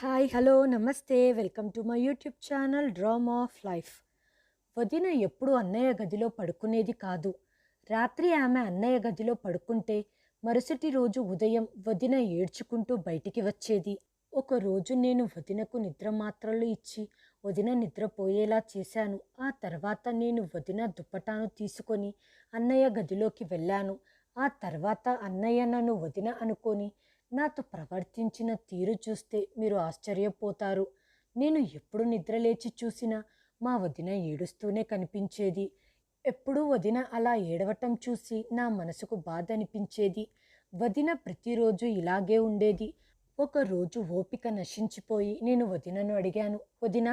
Hi hello నమస్తే. Welcome to my YouTube channel drama of life. వదిన ఎప్పుడు అన్నయ్య గదిలో పడుకునేది కాదు. రాత్రి ఆమె అన్నయ్య గదిలో పడుకుంటే మరుసటి రోజు ఉదయం వదిన ఏడ్చుకుంటూ బయటికి వచ్చేది. ఒక రోజు నేను వదినకు నిద్ర మాత్రలు ఇచ్చి వదిన నిద్రపోయేలా చేశాను. ఆ తర్వాత నేను వదిన దుప్పటాను తీసుకొని అన్నయ్య గదిలోకి వెళ్ళాను. ఆ తర్వాత అన్నయ్య నన్ను వదిన అనుకొని నాతో ప్రవర్తించిన తీరు చూస్తే మీరు ఆశ్చర్యపోతారు. నేను ఎప్పుడు నిద్రలేచి చూసినా మా వదిన ఏడుస్తూనే కనిపించేది. ఎప్పుడూ వదిన అలా ఏడవటం చూసి నా మనసుకు బాధ అనిపించేది వదిన ప్రతిరోజు ఇలాగే ఉండేది. ఒకరోజు ఓపిక నశించిపోయి నేను వదినను అడిగాను వదిన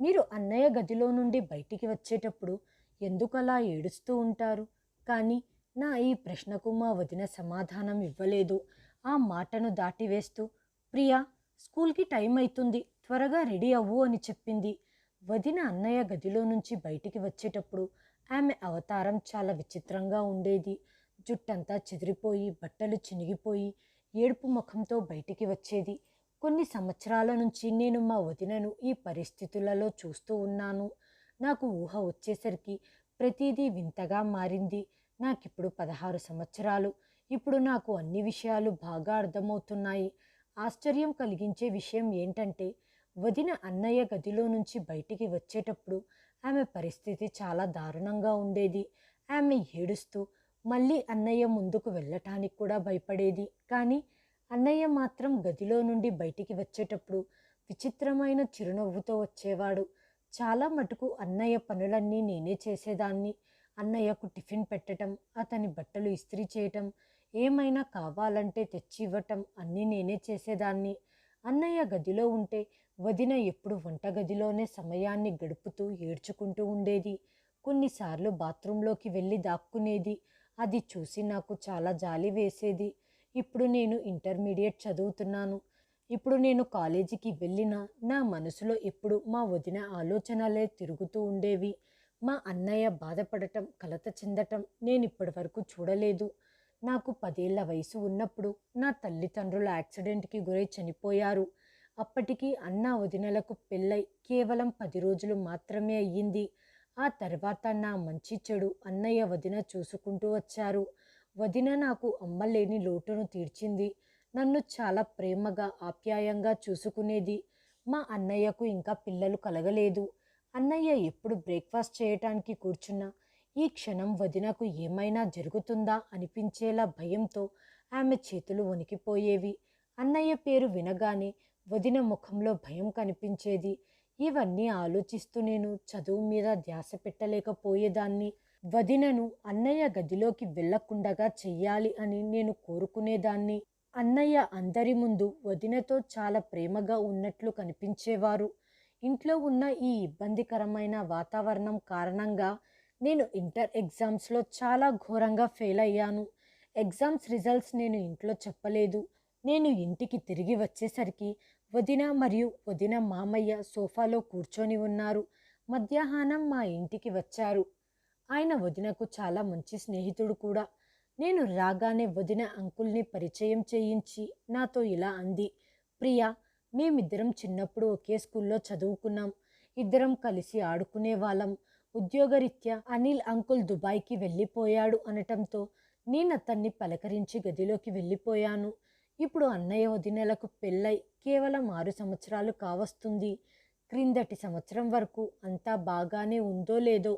మీరు అన్నయ్య గదిలో నుండి బయటికి వచ్చేటప్పుడు ఎందుకు అలా ఏడుస్తూ ఉంటారు? కానీ నా ఈ ప్రశ్నకు మా వదిన సమాధానం ఇవ్వలేదు. ఆ మాటను దాటివేస్తూ ప్రియా స్కూల్కి టైం అవుతుంది త్వరగా రెడీ అవ్వు అని చెప్పింది. వదిన అన్నయ్య గదిలో నుంచి బయటికి వచ్చేటప్పుడు ఆమె అవతారం చాలా విచిత్రంగా ఉండేది. జుట్టంతా చెదిరిపోయి బట్టలు చినిగిపోయి ఏడుపు ముఖంతో బయటికి వచ్చేది. కొన్ని సంవత్సరాల నుంచి నేను మా వదినను ఈ పరిస్థితులలో చూస్తూ ఉన్నాను. నాకు ఊహ వచ్చేసరికి ప్రతిదీ వింతగా మారింది. నాకిప్పుడు పదహారు సంవత్సరాలు. ఇప్పుడు నాకు అన్ని విషయాలు బాగా అర్థమవుతున్నాయి. ఆశ్చర్యం కలిగించే విషయం ఏంటంటే వదిన అన్నయ్య గదిలో నుంచి బయటికి వచ్చేటప్పుడు ఆమె పరిస్థితి చాలా దారుణంగా ఉండేది. ఆమె ఏడుస్తూ మళ్ళీ అన్నయ్య ముందుకు వెళ్ళటానికి కూడా భయపడేది. కానీ అన్నయ్య మాత్రం గదిలో నుండి బయటికి వచ్చేటప్పుడు విచిత్రమైన చిరునవ్వుతో వచ్చేవాడు. చాలా మటుకు అన్నయ్య పనులన్నీ నేనే చేసేదాన్ని. అన్నయ్యకు టిఫిన్ పెట్టడం అతని బట్టలు ఇస్త్రీ చేయటం ఏమైనా కావాలంటే తెచ్చి ఇవ్వటం అన్నీ నేనే చేసేదాన్ని. అన్నయ్య గదిలో ఉంటే వదిన ఎప్పుడు వంటగదిలోనే సమయాన్ని గడుపుతూ ఏడ్చుకుంటూ ఉండేది. కొన్నిసార్లు బాత్రూంలోకి వెళ్ళి దాక్కునేది. అది చూసి నాకు చాలా జాలి వేసేది. ఇప్పుడు నేను ఇంటర్మీడియట్ చదువుతున్నాను. ఇప్పుడు నేను కాలేజీకి వెళ్ళినా నా మనసులో ఎప్పుడు మా వదిన ఆలోచనలే తిరుగుతూ ఉండేవి. మా అన్నయ్య బాధపడటం కలత చెందటం నేను ఇప్పటివరకు చూడలేదు. నాకు పదేళ్ళ వయసు ఉన్నప్పుడు నా తల్లిదండ్రుల యాక్సిడెంట్కి గురై చనిపోయారు. అప్పటికి అన్న వదినలకు పెళ్ళై కేవలం పది రోజులు మాత్రమే అయ్యింది. ఆ తర్వాత నా మంచి చెడు అన్నయ్య వదిన చూసుకుంటూ వచ్చారు. వదిన నాకు అమ్మలేని లోటును తీర్చింది. నన్ను చాలా ప్రేమగా ఆప్యాయంగా చూసుకునేది. మా అన్నయ్యకు ఇంకా పిల్లలు కలగలేదు. అన్నయ్య ఎప్పుడు బ్రేక్ఫాస్ట్ చేయటానికి కూర్చున్నా ఈ క్షణం వదినకు ఏమైనా జరుగుతుందా అనిపించేలా భయంతో ఆమె చేతులు వణికిపోయేవి. అన్నయ్య పేరు వినగానే వదిన ముఖంలో భయం కనిపించేది. ఇవన్నీ ఆలోచిస్తూ నేను చదువు మీద ధ్యాస పెట్టలేకపోయేదాన్ని. వదినను అన్నయ్య గదిలోకి వెళ్ళకుండగా చెయ్యాలి అని నేను కోరుకునేదాన్ని. అన్నయ్య అందరి ముందు వదినతో చాలా ప్రేమగా ఉన్నట్లు కనిపించేవారు. ఇంట్లో ఉన్న ఈ ఇబ్బందికరమైన వాతావరణం కారణంగా నేను ఇంటర్ ఎగ్జామ్స్లో చాలా ఘోరంగా ఫెయిల్ అయ్యాను. ఎగ్జామ్స్ రిజల్ట్స్ నేను ఇంట్లో చెప్పలేదు. నేను ఇంటికి తిరిగి వచ్చేసరికి వదిన మరియు వదిన మామయ్య సోఫాలో కూర్చొని ఉన్నారు. మధ్యాహ్నం మా ఇంటికి వచ్చారు. ఆయన వదినకు చాలా మంచి స్నేహితుడు కూడా. నేను రాగానే వదిన అంకుల్ని పరిచయం చేయించి నాతో ఇలా అంది. ప్రియా మేమిద్దరం చిన్నప్పుడు ఒకే స్కూల్లో చదువుకున్నాం. ఇద్దరం కలిసి ఆడుకునే వాళ్ళం. ఉద్యోగరీత్యా అనిల్ అంకుల్ దుబాయ్కి వెళ్ళిపోయాడు అనటంతో నేను అతన్ని పలకరించి గదిలోకి వెళ్ళిపోయాను. ఇప్పుడు అన్నయ్య వదినలకు పెళ్ళై కేవలం ఆరు సంవత్సరాలు కావస్తుంది. క్రిందటి సంవత్సరం వరకు అంతా బాగానే ఉందో లేదో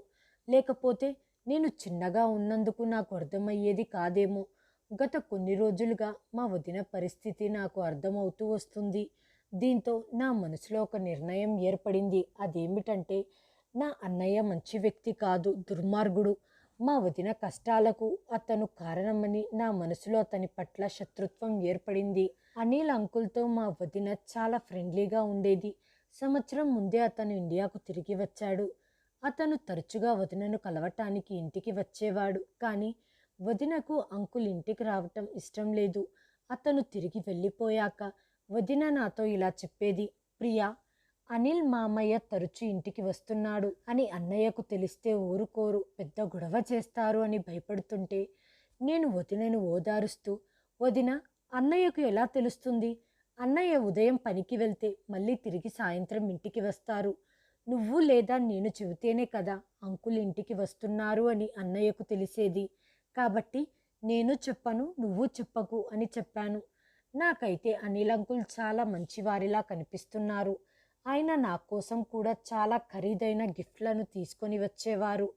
లేకపోతే నేను చిన్నగా ఉన్నందుకు నాకు అర్థమయ్యేది కాదేమో. గత కొన్ని రోజులుగా మా వదిన పరిస్థితి నాకు అర్థమవుతూ వస్తుంది. దీంతో నా మనసులో ఒక నిర్ణయం ఏర్పడింది. అదేమిటంటే నా అన్నయ్య మంచి వ్యక్తి కాదు దుర్మార్గుడు. మా వదిన కష్టాలకు అతను కారణమని నా మనసులో అతని పట్ల శత్రుత్వం ఏర్పడింది. అనిల్ అంకుల్తో మా వదిన చాలా ఫ్రెండ్లీగా ఉండేది. సంవత్సరం ముందే అతను ఇండియాకు తిరిగి వచ్చాడు. అతను తరచుగా వదినను కలవటానికి ఇంటికి వచ్చేవాడు. కానీ వదినకు అంకుల్ ఇంటికి రావటం ఇష్టం లేదు. అతను తిరిగి వెళ్ళిపోయాక వదిన నాతో ఇలా చెప్పేది ప్రియా అనిల్ మామయ్య తరచు ఇంటికి వస్తున్నాడు అని అన్నయ్యకు తెలిస్తే ఊరుకోరు పెద్ద గొడవ చేస్తారు అని భయపడుతుంటే నేను వదినను ఓదారుస్తూ వదిన అన్నయ్యకు ఎలా తెలుస్తుంది? అన్నయ్య ఉదయం పనికి వెళ్తే మళ్ళీ తిరిగి సాయంత్రం ఇంటికి వస్తారు. నువ్వు లేదా నేను చెబితేనే కదా అంకుల్ ఇంటికి వస్తున్నారు అని అన్నయ్యకు తెలిసేది. కాబట్టి నేను చెప్పను నువ్వు చెప్పకు అని చెప్పాను. నాకైతే అనిల్ అంకుల్ చాలా మంచివారిలా కనిపిస్తున్నారు. ఆయన నా కోసం కూడా చాలా ఖరీదైన గిఫ్ట్లను తీసుకొని వచ్చేవారు.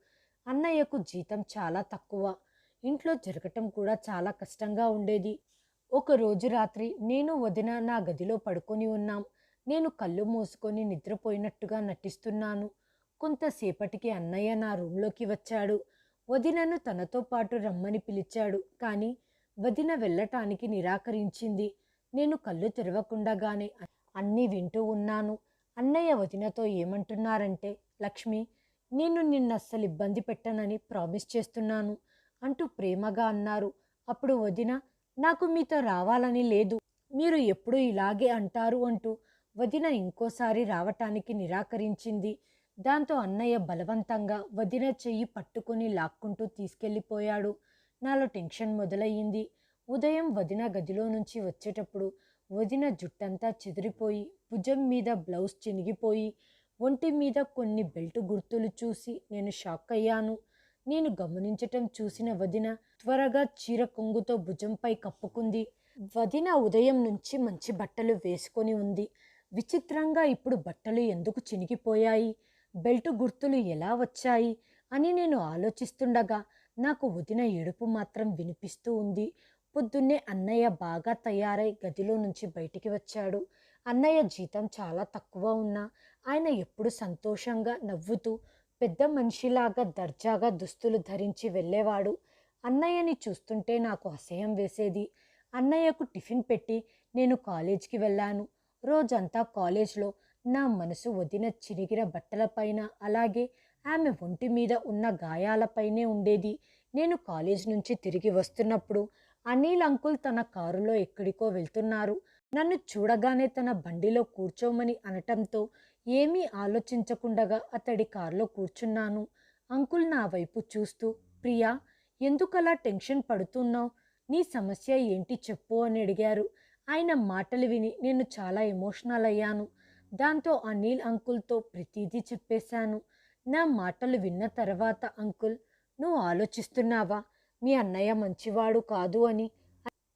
అన్నయ్యకు జీతం చాలా తక్కువ. ఇంట్లో జరగటం కూడా చాలా కష్టంగా ఉండేది. ఒకరోజు రాత్రి నేను వదిన నా గదిలో పడుకొని ఉన్నాం. నేను కళ్ళు మూసుకొని నిద్రపోయినట్టుగా నటిస్తున్నాను. కొంతసేపటికి అన్నయ్య నా రూంలోకి వచ్చాడు. వదినను తనతో పాటు రమ్మని పిలిచాడు. కానీ వదిన వెళ్ళటానికి నిరాకరించింది. నేను కళ్ళు తెరవకుండగానే అన్నీ వింటూ ఉన్నాను. అన్నయ్య వదినతో ఏమంటున్నారంటే లక్ష్మి నేను నిన్న అస్సలు ఇబ్బంది పెట్టనని ప్రామిస్ చేస్తున్నాను అంటూ ప్రేమగా అన్నారు. అప్పుడు వదిన నాకు మీతో రావాలని లేదు. మీరు ఎప్పుడూ ఇలాగే అంటారు అంటూ వదిన ఇంకోసారి రావటానికి నిరాకరించింది. దాంతో అన్నయ్య బలవంతంగా వదిన చెయ్యి పట్టుకుని లాక్కుంటూ తీసుకెళ్ళిపోయాడు. నాలో టెన్షన్ మొదలయ్యింది. ఉదయం వదిన గదిలో నుంచి వచ్చేటప్పుడు వదిన జుట్టంతా చెదిరిపోయి భుజం మీద బ్లౌజ్ చినిగిపోయి ఒంటి మీద కొన్ని బెల్ట్ గుర్తులు చూసి నేను షాక్ అయ్యాను. నేను గమనించటం చూసిన వదిన త్వరగా చీర కొంగుతో భుజంపై కప్పుకుంది. వదిన ఉదయం నుంచి మంచి బట్టలు వేసుకొని ఉంది. విచిత్రంగా ఇప్పుడు బట్టలు ఎందుకు చినిగిపోయాయి? బెల్ట్ గుర్తులు ఎలా వచ్చాయి? అని నేను ఆలోచిస్తుండగా నాకు వదిన ఏడుపు మాత్రం వినిపిస్తూ ఉంది. పొద్దున్నే అన్నయ్య బాగా తయారై గదిలో నుంచి బయటికి వచ్చాడు. అన్నయ్య జీతం చాలా తక్కువ ఉన్నా ఆయన ఎప్పుడు సంతోషంగా నవ్వుతూ పెద్ద మనిషిలాగా దర్జాగా దుస్తులు ధరించి వెళ్ళేవాడు. అన్నయ్యని చూస్తుంటే నాకు అసహ్యం వేసేది. అన్నయ్యకు టిఫిన్ పెట్టి నేను కాలేజీకి వెళ్ళాను. రోజంతా కాలేజ్లో నా మనసు వదిన చిరిగిన బట్టలపైన అలాగే ఆమె ఒంటి మీద ఉన్న గాయాలపైనే ఉండేది. నేను కాలేజ్ నుంచి తిరిగి వస్తున్నప్పుడు అనిల్ అంకుల్ తన కారులో ఎక్కడికో వెళ్తున్నారు. నన్ను చూడగానే తన బండిలో కూర్చోమని అనటంతో ఏమీ ఆలోచించకుండగా అతడి కారులో కూర్చున్నాను. అంకుల్ నా వైపు చూస్తూ ప్రియా ఎందుకలా టెన్షన్ పడుతున్నావు? నీ సమస్య ఏంటి చెప్పు అని అడిగారు. ఆయన మాటలు విని నేను చాలా ఎమోషనల్ అయ్యాను. దాంతో అనిల్ అంకుల్తో ప్రతిదీ చెప్పేశాను. నా మాటలు విన్న తర్వాత అంకుల్ నువ్వు ఆలోచిస్తున్నావా? మీ అన్నయ్య మంచివాడు కాదు అని.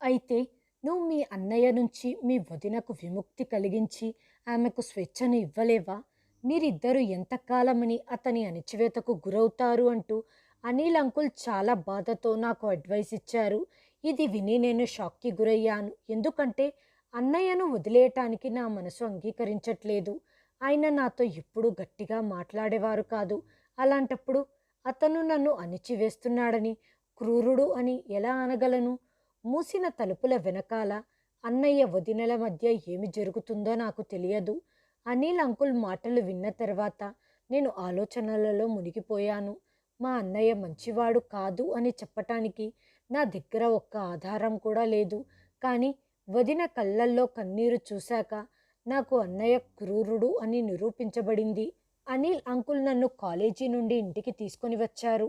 అయితే నువ్వు మీ అన్నయ్య నుంచి మీ వదినకు విముక్తి కలిగించి ఆమెకు స్వేచ్ఛను ఇవ్వలేవా? మీరిద్దరూ ఎంతకాలమని అతని అణిచివేతకు గురవుతారు అంటూ అనిల్ అంకుల్ చాలా బాధతో నాకు అడ్వైస్ ఇచ్చారు. ఇది విని నేను షాక్కి గురయ్యాను. ఎందుకంటే అన్నయ్యను వదిలేయటానికి నా మనసు అంగీకరించట్లేదు. ఆయన నాతో ఎప్పుడూ గట్టిగా మాట్లాడేవారు కాదు. అలాంటప్పుడు అతను నన్ను అణిచివేస్తున్నాడని క్రూరుడు అని ఎలా అనగలను? మూసిన తలుపుల వెనకాల అన్నయ్య వదినల మధ్య ఏమి జరుగుతుందో నాకు తెలియదు. అనిల్ అంకుల్ మాటలు విన్న తర్వాత నేను ఆలోచనలలో మునిగిపోయాను. మా అన్నయ్య మంచివాడు కాదు అని చెప్పటానికి నా దగ్గర ఒక్క ఆధారం కూడా లేదు. కానీ వదిన కళ్ళల్లో కన్నీరు చూశాక నాకు అన్నయ్య క్రూరుడు అని నిరూపించబడింది. అనిల్ అంకుల్ నన్ను కాలేజీ నుండి ఇంటికి తీసుకొని వచ్చారు.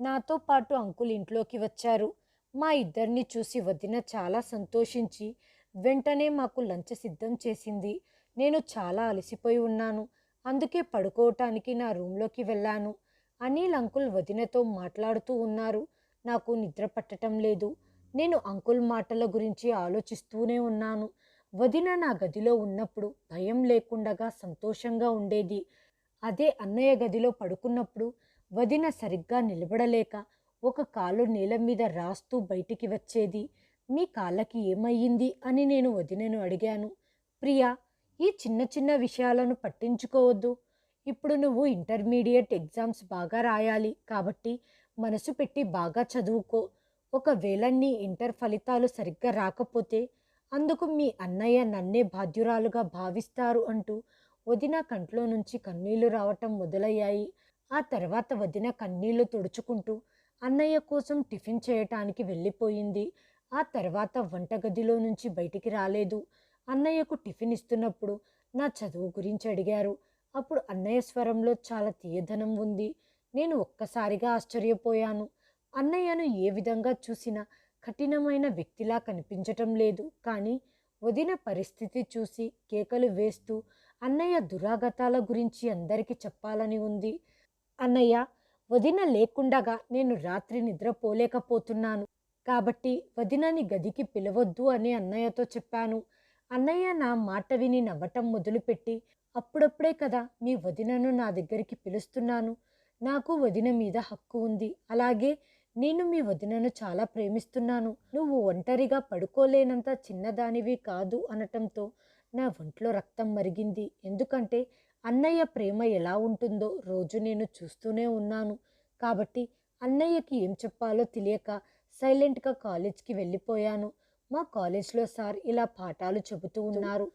నాతో పాటు అంకుల్ ఇంట్లోకి వచ్చారు. మా ఇద్దరిని చూసి వదిన చాలా సంతోషించి వెంటనే మాకు లంచ్ సిద్ధం చేసింది. నేను చాలా అలసిపోయి ఉన్నాను. అందుకే పడుకోవటానికి నా రూమ్లోకి వెళ్ళాను అనిల్ అంకుల్ వదినతో మాట్లాడుతూ ఉన్నారు. నాకు నిద్ర పట్టటం లేదు. నేను అంకుల్ మాటల గురించి ఆలోచిస్తూనే ఉన్నాను. వదిన నా గదిలో ఉన్నప్పుడు భయం లేకుండగా సంతోషంగా ఉండేది. అదే అన్నయ్య గదిలో పడుకున్నప్పుడు వదిన సరిగ్గా నిలబడలేక ఒక కాలు నేల మీద రాస్తూ బయటికి వచ్చేది. మీ కాళ్ళకి ఏమయ్యింది? అని నేను వదినను అడిగాను. ప్రియా ఈ చిన్న చిన్న విషయాలను పట్టించుకోవద్దు. ఇప్పుడు నువ్వు ఇంటర్మీడియట్ ఎగ్జామ్స్ బాగా రాయాలి కాబట్టి మనసు పెట్టి బాగా చదువుకో. ఒకవేళ నీ ఇంటర్ ఫలితాలు సరిగ్గా రాకపోతే అందుకు మీ అన్నయ్య నన్నే బాధ్యురాలుగా భావిస్తారు అంటూ వదిన కంట్లో నుంచి కన్నీళ్ళు రావటం మొదలయ్యాయి. ఆ తర్వాత వదిన కన్నీళ్ళు తుడుచుకుంటూ అన్నయ్య కోసం టిఫిన్ చేయటానికి వెళ్ళిపోయింది. ఆ తర్వాత వంటగదిలో నుంచి బయటికి రాలేదు. అన్నయ్యకు టిఫిన్ ఇస్తున్నప్పుడు నా చదువు గురించి అడిగారు. అప్పుడు అన్నయ్య స్వరంలో చాలా తీయదనం ఉంది. నేను ఒక్కసారిగా ఆశ్చర్యపోయాను. అన్నయ్యను ఏ విధంగా చూసినా కఠినమైన వ్యక్తిలా కనిపించటం లేదు. కానీ వదిన పరిస్థితి చూసి కేకలు వేస్తూ అన్నయ్య దురాగతాల గురించి అందరికీ చెప్పాలని ఉంది. అన్నయ్య వదిన లేకుండగా నేను రాత్రి నిద్రపోలేకపోతున్నాను. కాబట్టి వదినని గదికి పిలవద్దు అని అన్నయ్యతో చెప్పాను. అన్నయ్య నా మాట విని నవ్వటం మొదలుపెట్టి అప్పుడప్పుడే కదా మీ వదినను నా దగ్గరికి పిలుస్తున్నాను. నాకు వదిన మీద హక్కు ఉంది. అలాగే నేను మీ వదినను చాలా ప్రేమిస్తున్నాను. నువ్వు ఒంటరిగా పడుకోలేనంత చిన్నదానివి కాదు అనటంతో నా ఒంట్లో రక్తం మరిగింది. ఎందుకంటే అన్నయ్య ప్రేమ ఎలా ఉంటుందో రోజు నేను చూస్తూనే ఉన్నాను. కాబట్టి అన్నయ్యకి ఏం చెప్పాలో తెలియక సైలెంట్గా కాలేజ్కి వెళ్ళిపోయాను. మా కాలేజ్లో సార్ ఇలా పాఠాలు చెబుతూ ఉన్నారు.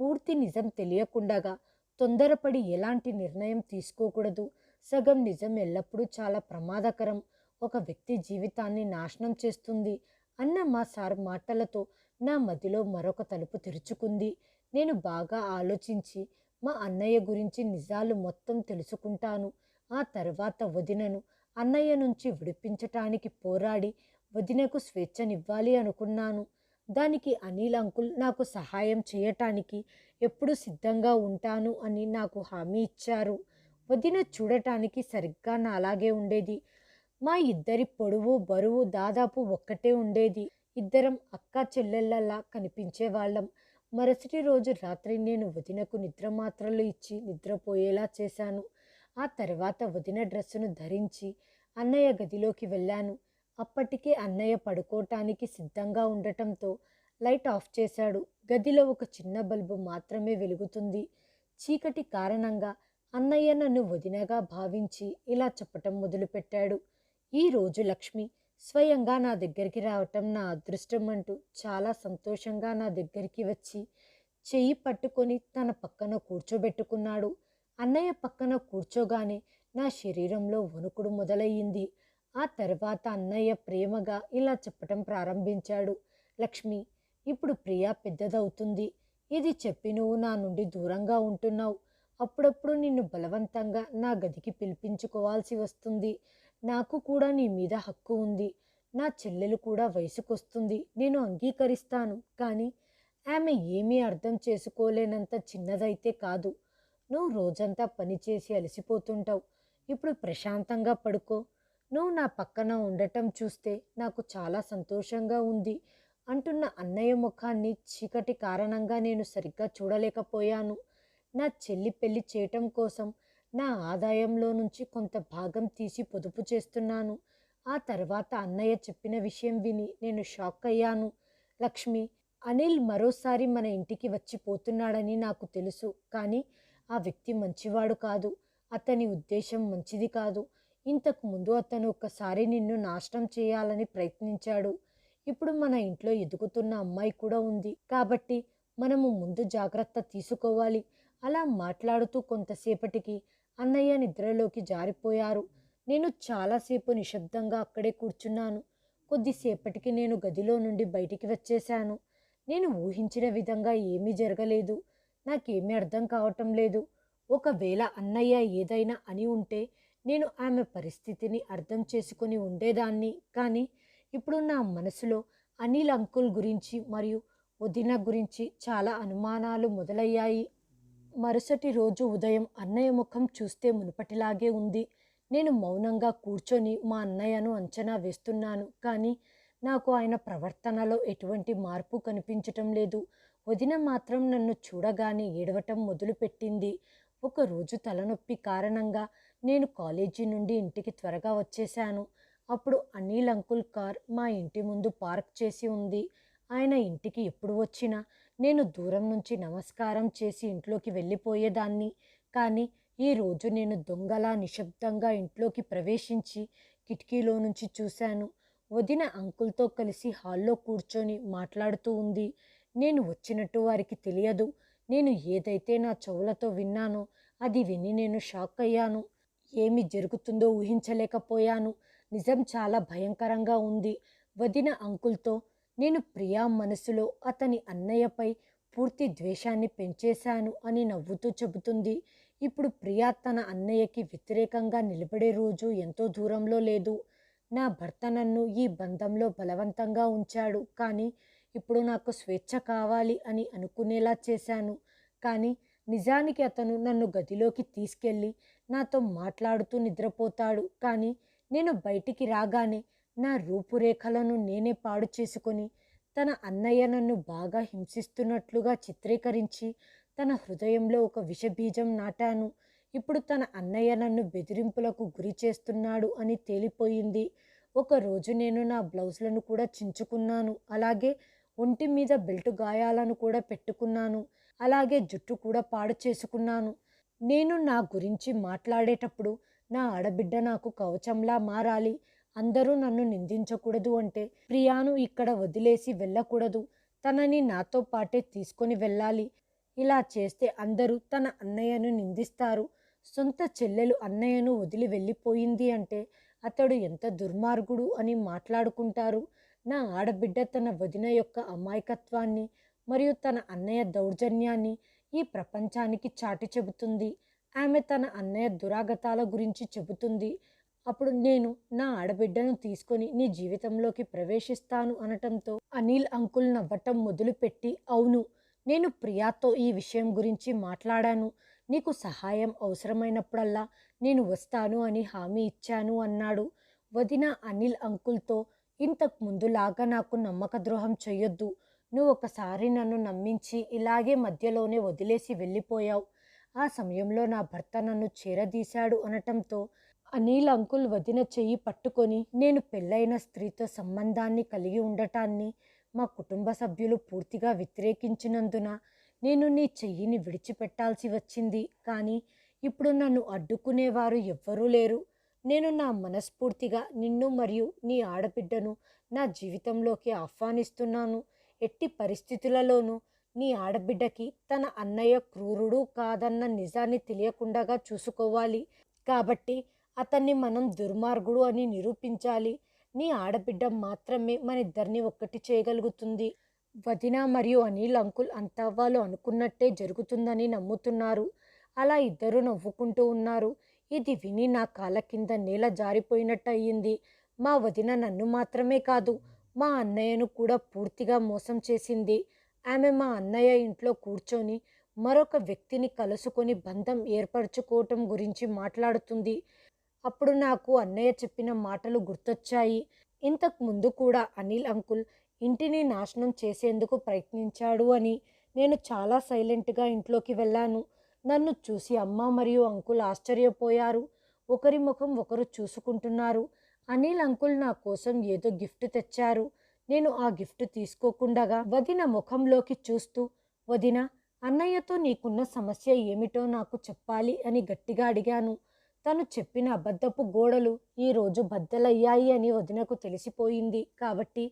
పూర్తి నిజం తెలియకుండగా తొందరపడి ఎలాంటి నిర్ణయం తీసుకోకూడదు. సగం నిజం ఎల్లప్పుడూ చాలా ప్రమాదకరం. ఒక వ్యక్తి జీవితాన్ని నాశనం చేస్తుంది అన్న మా సార్ మాటలతో నా మదిలో మరొక తలుపు తెరుచుకుంది. నేను బాగా ఆలోచించి మా అన్నయ్య గురించి నిజాలు మొత్తం తెలుసుకుంటాను. ఆ తర్వాత వదినను అన్నయ్య నుంచి విడిపించటానికి పోరాడి వదినకు స్వేచ్ఛనివ్వాలి అనుకున్నాను. దానికి అనిల్ అంకుల్ నాకు సహాయం చేయటానికి ఎప్పుడు సిద్ధంగా ఉంటాను అని నాకు హామీ ఇచ్చారు. వదిన చూడటానికి సరిగ్గా నా అలాగే ఉండేది. మా ఇద్దరి పొడవు బరువు దాదాపు ఒక్కటే ఉండేది. ఇద్దరం అక్క చెల్లెళ్ళలా కనిపించేవాళ్ళం. మరుసటి రోజు రాత్రి నేను వదినకు నిద్ర మాత్రలు ఇచ్చి నిద్రపోయేలా చేశాను. ఆ తర్వాత వదిన డ్రెస్సును ధరించి అన్నయ్య గదిలోకి వెళ్ళాను. అప్పటికే అన్నయ్య పడుకోవటానికి సిద్ధంగా ఉండటంతో లైట్ ఆఫ్ చేశాడు. గదిలో ఒక చిన్న బల్బు మాత్రమే వెలుగుతుంది. చీకటి కారణంగా అన్నయ్య నన్ను వదినగా భావించి ఇలా చెప్పటం మొదలుపెట్టాడు. ఈ రోజు లక్ష్మి స్వయంగా నా దగ్గరికి రావటం నా అదృష్టం అంటూ చాలా సంతోషంగా నా దగ్గరికి వచ్చి చెయ్యి పట్టుకొని తన పక్కన కూర్చోబెట్టుకున్నాడు. అన్నయ్య పక్కన కూర్చోగానే నా శరీరంలో వణుకుడు మొదలయ్యింది. ఆ తర్వాత అన్నయ్య ప్రేమగా ఇలా చెప్పటం ప్రారంభించాడు. లక్ష్మి ఇప్పుడు ప్రియా పెద్దదవుతుంది. ఇది చెప్పి నువ్వు నా నుండి దూరంగా ఉంటున్నావు. అప్పుడప్పుడు నిన్ను బలవంతంగా నా గదికి పిలిపించుకోవాల్సి వస్తుంది. నాకు కూడా నీ మీద హక్కు ఉంది. నా చెల్లెలు కూడా వయసుకొస్తుంది. నేను అంగీకరిస్తాను. కానీ ఆమె ఏమీ అర్థం చేసుకోలేనంత చిన్నదైతే కాదు. నువ్వు రోజంతా పనిచేసి అలసిపోతుంటావు. ఇప్పుడు ప్రశాంతంగా పడుకో. నువ్వు నా పక్కన ఉండటం చూస్తే నాకు చాలా సంతోషంగా ఉంది. అంటున్న అన్నయ్య ముఖాన్ని చీకటి కారణంగా నేను సరిగ్గా చూడలేకపోయాను. నా చెల్లి పెళ్ళి చేయటం కోసం నా ఆదాయంలో నుంచి కొంత భాగం తీసి పొదుపు చేస్తున్నాను. ఆ తర్వాత అన్నయ్య చెప్పిన విషయం విని నేను షాక్ అయ్యాను. లక్ష్మి అనిల్ మరోసారి మన ఇంటికి వచ్చి పోతున్నాడని నాకు తెలుసు కానీ ఆ వ్యక్తి మంచివాడు కాదు. అతని ఉద్దేశం మంచిది కాదు. ఇంతకు ముందు అతను ఒక్కసారి నిన్ను నాశనం చేయాలని ప్రయత్నించాడు. ఇప్పుడు మన ఇంట్లో ఎదుగుతున్న అమ్మాయి కూడా ఉంది. కాబట్టి మనము ముందు జాగ్రత్త తీసుకోవాలి. అలా మాట్లాడుతూ కొంతసేపటికి అన్నయ్య నిద్రలోకి జారిపోయారు. నేను చాలాసేపు నిశ్శబ్దంగా అక్కడే కూర్చున్నాను. కొద్దిసేపటికి నేను గదిలో నుండి బయటికి వచ్చేశాను. నేను ఊహించిన విధంగా ఏమీ జరగలేదు. నాకేమీ అర్థం కావటం లేదు. ఒకవేళ అన్నయ్య ఏదైనా అని ఉంటే నేను ఆమె పరిస్థితిని అర్థం చేసుకొని ఉండేదాన్ని. కానీ ఇప్పుడు నా మనసులో అనిల్ అంకుల్ గురించి మరియు వదిన గురించి చాలా అనుమానాలు మొదలయ్యాయి. మరుసటి రోజు ఉదయం అన్నయ్య ముఖం చూస్తే మునుపటిలాగే ఉంది. నేను మౌనంగా కూర్చొని మా అన్నయ్యను అంచనా వేస్తున్నాను. కానీ నాకు ఆయన ప్రవర్తనలో ఎటువంటి మార్పు కనిపించటం లేదు. వదిన మాత్రం నన్ను చూడగానే ఏడవటం మొదలుపెట్టింది. ఒకరోజు తలనొప్పి కారణంగా నేను కాలేజీ నుండి ఇంటికి త్వరగా వచ్చేశాను. అప్పుడు అనిల్ అంకుల్ కార్ మా ఇంటి ముందు పార్క్ చేసి ఉంది. ఆయన ఇంటికి ఎప్పుడు వచ్చినా నేను దూరం నుంచి నమస్కారం చేసి ఇంట్లోకి వెళ్ళిపోయేదాన్ని. కానీ ఈ రోజు నేను దొంగలా నిశ్శబ్దంగా ఇంట్లోకి ప్రవేశించి కిటికీలో నుంచి చూశాను. వదిన అంకుల్తో కలిసి హాల్లో కూర్చొని మాట్లాడుతూ ఉంది. నేను వచ్చినట్టు వారికి తెలియదు. నేను ఏదైతే నా చెవులతో విన్నానో అది విని నేను షాక్ అయ్యాను. ఏమి జరుగుతుందో ఊహించలేకపోయాను. నిజం చాలా భయంకరంగా ఉంది. వదిన అంకుల్తో నేను ప్రియా మనసులో అతని అన్నయ్యపై పూర్తి ద్వేషాన్ని పెంచేశాను అని నవ్వుతూ చెబుతుంది. ఇప్పుడు ప్రియా తన అన్నయ్యకి వ్యతిరేకంగా నిలబడే రోజు ఎంతో దూరంలో లేదు. నా భర్త నన్ను ఈ బంధంలో బలవంతంగా ఉంచాడు. కానీ ఇప్పుడు నాకు స్వేచ్ఛ కావాలి అని అనుకునేలా చేశాను. కానీ నిజానికి అతను నన్ను గదిలోకి తీసుకెళ్ళి నాతో మాట్లాడుతూ నిద్రపోతాడు. కానీ నేను బయటికి రాగానే నా రూపురేఖలను నేనే పాడు చేసుకొని తన అన్నయ్య నన్ను బాగా హింసిస్తున్నట్లుగా చిత్రీకరించి తన హృదయంలో ఒక విషబీజం నాటాను. ఇప్పుడు తన అన్నయ్య నన్ను బెదిరింపులకు గురి చేస్తున్నాడు అని తేలిపోయింది. ఒకరోజు నేను నా బ్లౌజ్లను కూడా చించుకున్నాను. అలాగే ఒంటి మీద బెల్ట్ గాయాలను కూడా పెట్టుకున్నాను. అలాగే జుట్టు కూడా పాడు చేసుకున్నాను. నేను నా గురించి మాట్లాడేటప్పుడు నా ఆడబిడ్డ నాకు కవచంలా మారాలి. అందరూ నన్ను నిందించకూడదు అంటే ప్రియాను ఇక్కడ వదిలేసి వెళ్ళకూడదు. తనని నాతో పాటే తీసుకొని వెళ్ళాలి. ఇలా చేస్తే అందరూ తన అన్నయ్యను నిందిస్తారు. సొంత చెల్లెలు అన్నయ్యను వదిలి వెళ్ళిపోయింది అంటే అతడు ఎంత దుర్మార్గుడు అని మాట్లాడుకుంటారు. నా ఆడబిడ్డ తన వదిన యొక్క అమాయకత్వాన్ని మరియు తన అన్నయ్య దౌర్జన్యాన్ని ఈ ప్రపంచానికి చాటి చెబుతుంది. ఆమె తన అన్నయ్య దురాగతాల గురించి చెబుతుంది. అప్పుడు నేను నా ఆడబిడ్డను తీసుకొని నీ జీవితంలోకి ప్రవేశిస్తాను అనటంతో అనిల్ అంకుల్ నవ్వటం మొదలుపెట్టి అవును నేను ప్రియాతో ఈ విషయం గురించి మాట్లాడాను. నీకు సహాయం అవసరమైనప్పుడల్లా నేను వస్తాను అని హామీ ఇచ్చాను అన్నాడు. వదిన అనిల్ అంకుల్తో ఇంతకు ముందులాగా నాకు నమ్మక ద్రోహం చెయ్యొద్దు. నువ్వు ఒకసారి నన్ను నమ్మించి ఇలాగే మధ్యలోనే వదిలేసి వెళ్ళిపోయావు. ఆ సమయంలో నా భర్త నన్ను చేరదీశాడు అనటంతో అనిల్ అంకుల్ వదిన చెయ్యి పట్టుకొని నేను పెళ్ళైన స్త్రీతో సంబంధాన్ని కలిగి ఉండటాన్ని మా కుటుంబ సభ్యులు పూర్తిగా వ్యతిరేకించినందున నేను నీ చెయ్యిని విడిచిపెట్టాల్సి వచ్చింది. కానీ ఇప్పుడు నన్ను అడ్డుకునేవారు ఎవ్వరూ లేరు. నేను నా మనస్ఫూర్తిగా నిన్ను మరియు నీ ఆడబిడ్డను నా జీవితంలోకి ఆహ్వానిస్తున్నాను. ఎట్టి పరిస్థితులలోనూ నీ ఆడబిడ్డకి తన అన్నయ్య క్రూరుడు కాదన్న నిజాన్ని తెలియకుండా చూసుకోవాలి. కాబట్టి అతన్ని మనం దుర్మార్గుడు అని నిరూపించాలి. నీ ఆడబిడ్డ మాత్రమే మన ఇద్దరిని ఒక్కటి చేయగలుగుతుంది. వదిన మరియు అనిల్ అంకుల్ అంతా వాళ్ళు అనుకున్నట్టే జరుగుతుందని నమ్ముతున్నారు. అలా ఇద్దరు నవ్వుకుంటూ ఉన్నారు. ఇది విని నా కాళ్ళ కింద నేల జారిపోయినట్టు అయ్యింది మా వదిన నన్ను మాత్రమే కాదు మా అన్నయ్యను కూడా పూర్తిగా మోసం చేసింది. ఆమె మా అన్నయ్య ఇంట్లో కూర్చొని మరొక వ్యక్తిని కలుసుకొని బంధం ఏర్పరచుకోవటం గురించి మాట్లాడుతుంది. అప్పుడు నాకు అన్నయ్య చెప్పిన మాటలు గుర్తొచ్చాయి. ఇంతకు ముందు కూడా అనిల్ అంకుల్ ఇంటిని నాశనం చేసేందుకు ప్రయత్నించాడు అని నేను చాలా సైలెంట్గా ఇంట్లోకి వెళ్ళాను. నన్ను చూసి అమ్మ మరియు అంకుల్ ఆశ్చర్యపోయారు. ఒకరి ముఖం ఒకరు చూసుకుంటున్నారు. అనిల్ అంకుల్ నా కోసం ఏదో గిఫ్ట్ తెచ్చారు. నేను ఆ గిఫ్ట్ తీసుకోకుండగా వదిన ముఖంలోకి చూస్తూ వదిన అన్నయ్యతో నీకున్న సమస్య ఏమిటో నాకు చెప్పాలి అని గట్టిగా అడిగాను. తను చెప్పిన అబద్ధపు గోడలు ఈరోజు బద్దలయ్యాయి అని వదినకు తెలిసిపోయింది. కాబట్టి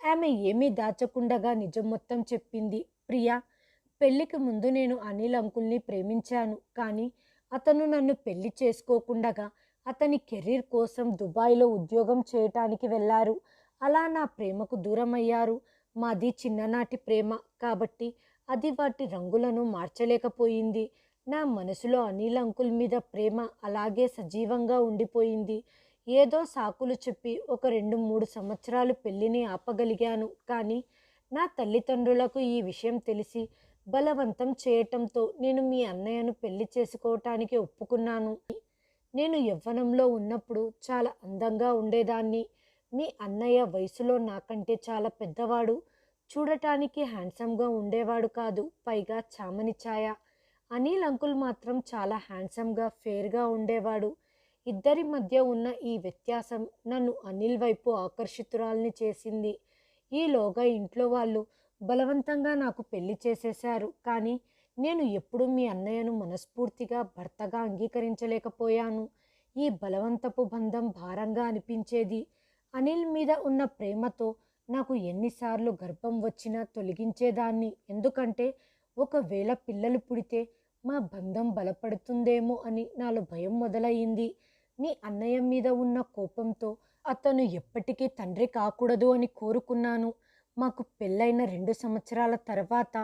ఆమె ఏమీ దాచకుండగా నిజం మొత్తం చెప్పింది. ప్రియా పెళ్ళికి ముందు నేను అనిల్ అంకుల్ని ప్రేమించాను. కానీ అతను నన్ను పెళ్ళి చేసుకోకుండగా అతని కెరీర్ కోసం దుబాయ్లో ఉద్యోగం చేయటానికి వెళ్ళారు అలా నా ప్రేమకు దూరం అయ్యారు మాది చిన్ననాటి ప్రేమ. కాబట్టి అది వాటి రంగులను మార్చలేకపోయింది. నా మనసులో అనిల్ అంకుల్ మీద ప్రేమ అలాగే సజీవంగా ఉండిపోయింది. ఏదో సాకులు చెప్పి ఒక రెండు మూడు సంవత్సరాలు పెళ్ళిని ఆపగలిగాను. కానీ నా తల్లిదండ్రులకు ఈ విషయం తెలిసి బలవంతం చేయటంతో నేను మీ అన్నయ్యను పెళ్ళి చేసుకోవటానికి ఒప్పుకున్నాను. నేను యవ్వనంలో ఉన్నప్పుడు చాలా అందంగా ఉండేదాన్ని. మీ అన్నయ్య వయసులో నాకంటే చాలా పెద్దవాడు. చూడటానికి హ్యాండ్సమ్గా ఉండేవాడు కాదు. పైగా చామని ఛాయ. అనిల్ అంకుల్ మాత్రం చాలా హ్యాండ్సమ్గా ఫేర్గా ఉండేవాడు. ఇద్దరి మధ్య ఉన్న ఈ వ్యత్యాసం నన్ను అనిల్ వైపు ఆకర్షితురాల్ని చేసింది. ఈలోగా ఇంట్లో వాళ్ళు బలవంతంగా నాకు పెళ్ళి చేసేశారు. కానీ నేను ఎప్పుడూ మీ అన్నయ్యను మనస్ఫూర్తిగా భర్తగా అంగీకరించలేకపోయాను. ఈ బలవంతపు బంధం భారంగా అనిపించేది అనిల్ మీద ఉన్న ప్రేమతో నాకు ఎన్నిసార్లు గర్భం వచ్చినా తొలగించేదాన్ని. ఎందుకంటే ఒకవేళ పిల్లలు పుడితే మా బంధం బలపడుతుందేమో అని నాలో భయం మొదలయ్యింది. మీ అన్నయ్య మీద ఉన్న కోపంతో అతను ఎప్పటికీ తండ్రి కాకూడదు అని కోరుకున్నాను. మాకు పెళ్ళైన రెండు సంవత్సరాల తర్వాత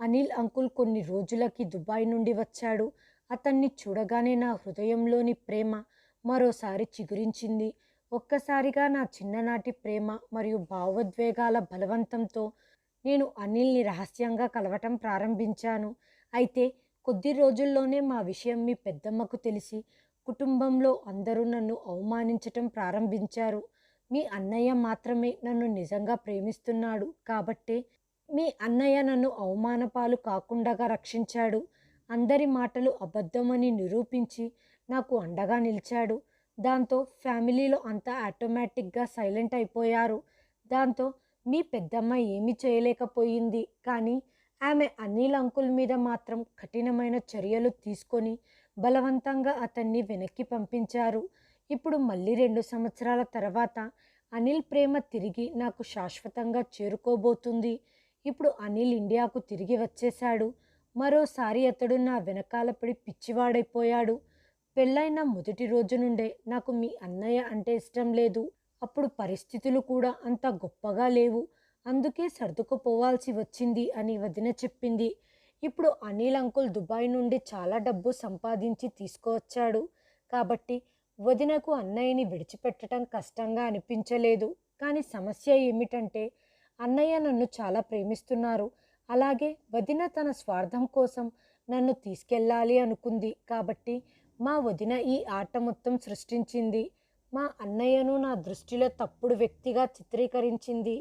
అనిల్ అంకుల్ కొన్ని రోజులకి దుబాయ్ నుండి వచ్చాడు. అతన్ని చూడగానే నా హృదయంలోని ప్రేమ మరోసారి చిగురించింది. ఒక్కసారిగా నా చిన్ననాటి ప్రేమ మరియు భావోద్వేగాల బలవంతంతో నేను అనిల్ని రహస్యంగా కలవటం ప్రారంభించాను. అయితే కొద్ది రోజుల్లోనే మా విషయం మీ పెద్దమ్మకు తెలిసి కుటుంబంలో అందరూ నన్ను అవమానించటం ప్రారంభించారు. మీ అన్నయ్య మాత్రమే నన్ను నిజంగా ప్రేమిస్తున్నాడు కాబట్టే మీ అన్నయ్య నన్ను అవమానపాలు కాకుండా రక్షించాడు. అందరి మాటలు అబద్ధమని నిరూపించి నాకు అండగా నిలిచాడు. దాంతో ఫ్యామిలీలో అంతా ఆటోమేటిక్గా సైలెంట్ అయిపోయారు. దాంతో మీ పెద్దమ్మ ఏమీ చేయలేకపోయింది. కానీ ఆమె అనిల్ అంకుల్ మీద మాత్రం కఠినమైన చర్యలు తీసుకొని బలవంతంగా అతన్ని వెనక్కి పంపించారు. ఇప్పుడు మళ్ళీ రెండు సంవత్సరాల తర్వాత అనిల్ ప్రేమ తిరిగి నాకు శాశ్వతంగా చేరుకోబోతుంది. ఇప్పుడు అనిల్ ఇండియాకు తిరిగి వచ్చేశాడు. మరోసారి అతడు నా వెనకాల పడి పిచ్చివాడైపోయాడు. పెళ్ళైన మొదటి రోజు నుండే నాకు మీ అన్నయ్య అంటే ఇష్టం లేదు. అప్పుడు పరిస్థితులు కూడా అంత గొప్పగా లేవు. అందుకే సర్దుకుపోవాల్సి వచ్చింది అని వదిన చెప్పింది. ఇప్పుడు అనిల్ అంకుల్ దుబాయ్ నుండి చాలా డబ్బు సంపాదించి తీసుకువచ్చాడు. కాబట్టి వదినకు అన్నయ్యని విడిచిపెట్టడం కష్టంగా అనిపించలేదు. కానీ సమస్య ఏమిటంటే అన్నయ్య నన్ను చాలా ప్రేమిస్తున్నారు. అలాగే వదిన తన స్వార్థం కోసం నన్ను తీసుకెళ్ళాలి అనుకుంది. కాబట్టి మా వదిన ఈ ఆట మొత్తం సృష్టించింది. మా అన్నయ్యను నా దృష్టిలో తప్పుడు వ్యక్తిగా చిత్రీకరించింది.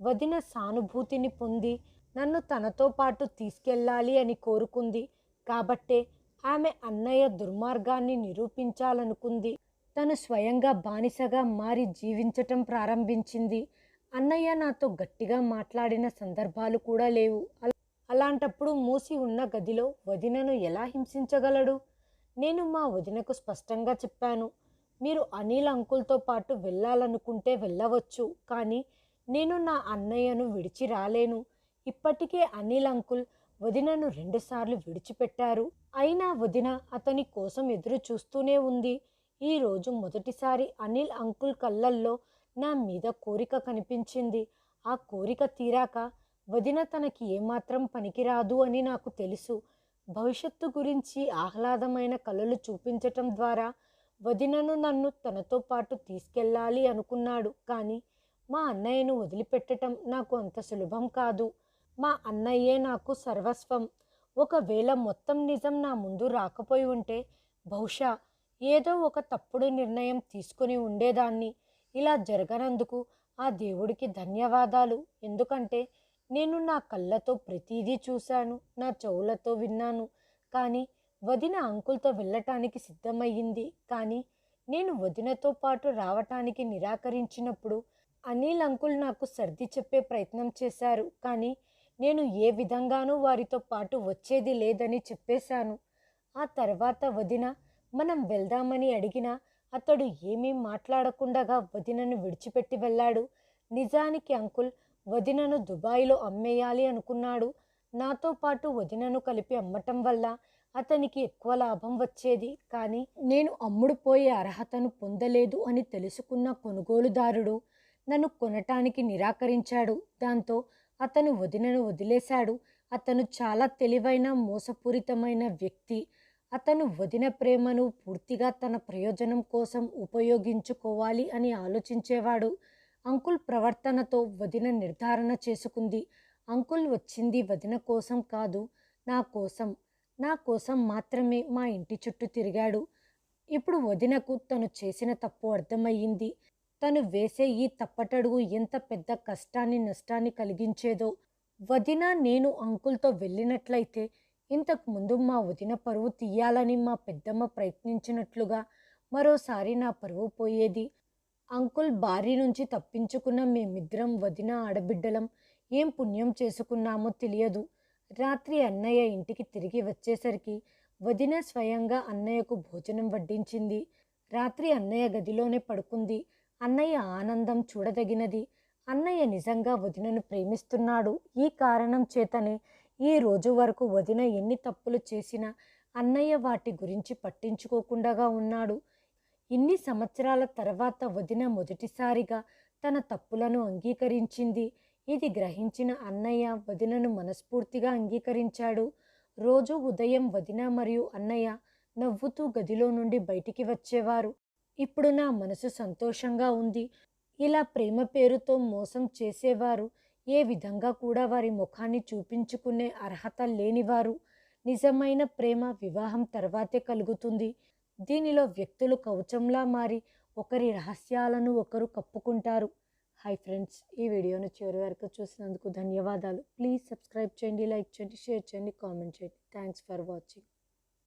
వదిన సానుభూతిని పొంది నన్ను తనతో పాటు తీసుకెళ్ళాలి అని కోరుకుంది. కాబట్టే ఆమె అన్నయ్య దుర్మార్గాన్ని నిరూపించాలనుకుంది. తను స్వయంగా బానిసగా మారి జీవించటం ప్రారంభించింది. అన్నయ్య నాతో గట్టిగా మాట్లాడిన సందర్భాలు కూడా లేవు. అలాంటప్పుడు మూసి ఉన్న గదిలో వదినను ఎలా హింసించగలడు? నేను మా వదినకు స్పష్టంగా చెప్పాను. మీరు అనిల్ అంకుల్తో పాటు వెళ్ళాలనుకుంటే వెళ్ళవచ్చు. కానీ నేను నా అన్నయ్యను విడిచి రాలేను. ఇప్పటికే అనిల్ అంకుల్ వదినను రెండుసార్లు విడిచిపెట్టారు. అయినా వదిన అతని కోసం ఎదురు చూస్తూనే ఉంది. ఈరోజు మొదటిసారి అనిల్ అంకుల్ కళ్ళల్లో నా మీద కోరిక కనిపించింది. ఆ కోరిక తీరాక వదిన తనకి ఏమాత్రం పనికిరాదు అని నాకు తెలుసు. భవిష్యత్తు గురించి ఆహ్లాదమైన కళలు చూపించటం ద్వారా వదినను నన్ను తనతో పాటు తీసుకెళ్ళాలి అనుకున్నాడు. కానీ మా అన్నయ్యను వదిలిపెట్టటం నాకు అంత సులభం కాదు. మా అన్నయ్యే నాకు సర్వస్వం. ఒకవేళ మొత్తం నిజం నా ముందు రాకపోయి ఉంటే బహుశా ఏదో ఒక తప్పుడు నిర్ణయం తీసుకుని ఉండేదాన్ని. ఇలా జరగనందుకు ఆ దేవుడికి ధన్యవాదాలు. ఎందుకంటే నేను నా కళ్ళతో ప్రతిదీ చూశాను నా చెవులతో విన్నాను. కానీ వదిన అంకుల్తో వెళ్ళటానికి సిద్ధమయ్యింది. కానీ నేను వదినతో పాటు రావటానికి నిరాకరించినప్పుడు అనిల్ అంకుల్ నాకు సర్ది చెప్పే ప్రయత్నం చేశారు. కానీ నేను ఏ విధంగానూ వారితో పాటు వచ్చేది లేదని చెప్పేశాను. ఆ తర్వాత వదిన మనం వెళ్దామని అడిగినా అతడు ఏమీ మాట్లాడకుండగా వదినను విడిచిపెట్టి వెళ్ళాడు. నిజానికి అంకుల్ వదినను దుబాయ్లో అమ్మేయాలి అనుకున్నాడు. నాతో పాటు వదినను కలిపి అమ్మటం వల్ల అతనికి ఎక్కువ లాభం వచ్చేది. కానీ నేను అమ్ముడుపోయే అర్హతను పొందలేదు అని తెలుసుకున్న కొనుగోలుదారుడు నన్ను కొనటానికి నిరాకరించాడు. దాంతో అతను వదినను వదిలేశాడు. అతను చాలా తెలివైన మోసపూరితమైన వ్యక్తి. అతను వదిన ప్రేమను పూర్తిగా తన ప్రయోజనం కోసం ఉపయోగించుకోవాలి అని ఆలోచించేవాడు. అంకుల్ ప్రవర్తనతో వదిన నిర్ధారణ చేసుకుంది. అంకుల్ వచ్చింది వదిన కోసం కాదు నా కోసం. నా కోసం మాత్రమే మా ఇంటి చుట్టూ తిరిగాడు. ఇప్పుడు వదినకు తను చేసిన తప్పు అర్థమయ్యింది. తను వేసే ఈ తప్పటడుగు ఎంత పెద్ద కష్టాన్ని నష్టాన్ని కలిగించేదో. వదిన నేను అంకుల్తో వెళ్ళినట్లయితే ఇంతకు ముందు మా వదిన పరువు తీయాలని మా పెద్దమ్మ ప్రయత్నించినట్లుగా మరోసారి నా పరువు పోయేది. అంకుల్ భార్య నుంచి తప్పించుకున్న మేమిద్దరం వదిన ఆడబిడ్డలం. ఏం పుణ్యం చేసుకున్నామో తెలియదు. రాత్రి అన్నయ్య ఇంటికి తిరిగి వచ్చేసరికి వదిన స్వయంగా అన్నయ్యకు భోజనం వడ్డించింది. రాత్రి అన్నయ్య గదిలోనే పడుకుంది. అన్నయ్య ఆనందం చూడదగినది. అన్నయ్య నిజంగా వదినను ప్రేమిస్తున్నాడు. ఈ కారణం చేతనే ఈ రోజు వరకు వదిన ఎన్ని తప్పులు చేసినా అన్నయ్య వాటి గురించి పట్టించుకోకుండా ఉన్నాడు. ఇన్ని సంవత్సరాల తర్వాత వదిన మొదటిసారిగా తన తప్పులను అంగీకరించింది. ఇది గ్రహించిన అన్నయ్య వదినను మనస్ఫూర్తిగా అంగీకరించాడు. రోజు ఉదయం వదిన మరియు అన్నయ్య నవ్వుతూ గదిలో నుండి బయటికి వచ్చేవారు. ఇప్పుడు నా మనసు సంతోషంగా ఉంది. ఇలా ప్రేమ పేరుతో మోసం చేసేవారు ఏ విధంగా కూడా వారి ముఖాన్ని చూపించుకునే అర్హత లేనివారు. నిజమైన ప్రేమ వివాహం తర్వాతే కలుగుతుంది. దీనిలో వ్యక్తులు కవచంలా మారి ఒకరి రహస్యాలను ఒకరు కప్పుకుంటారు. హాయ్ ఫ్రెండ్స్ ఈ వీడియోను చివరి వరకు చూసినందుకు ధన్యవాదాలు. ప్లీజ్ సబ్స్క్రైబ్ చేయండి లైక్ చేయండి షేర్ చేయండి కామెంట్ చేయండి. Thanks for watching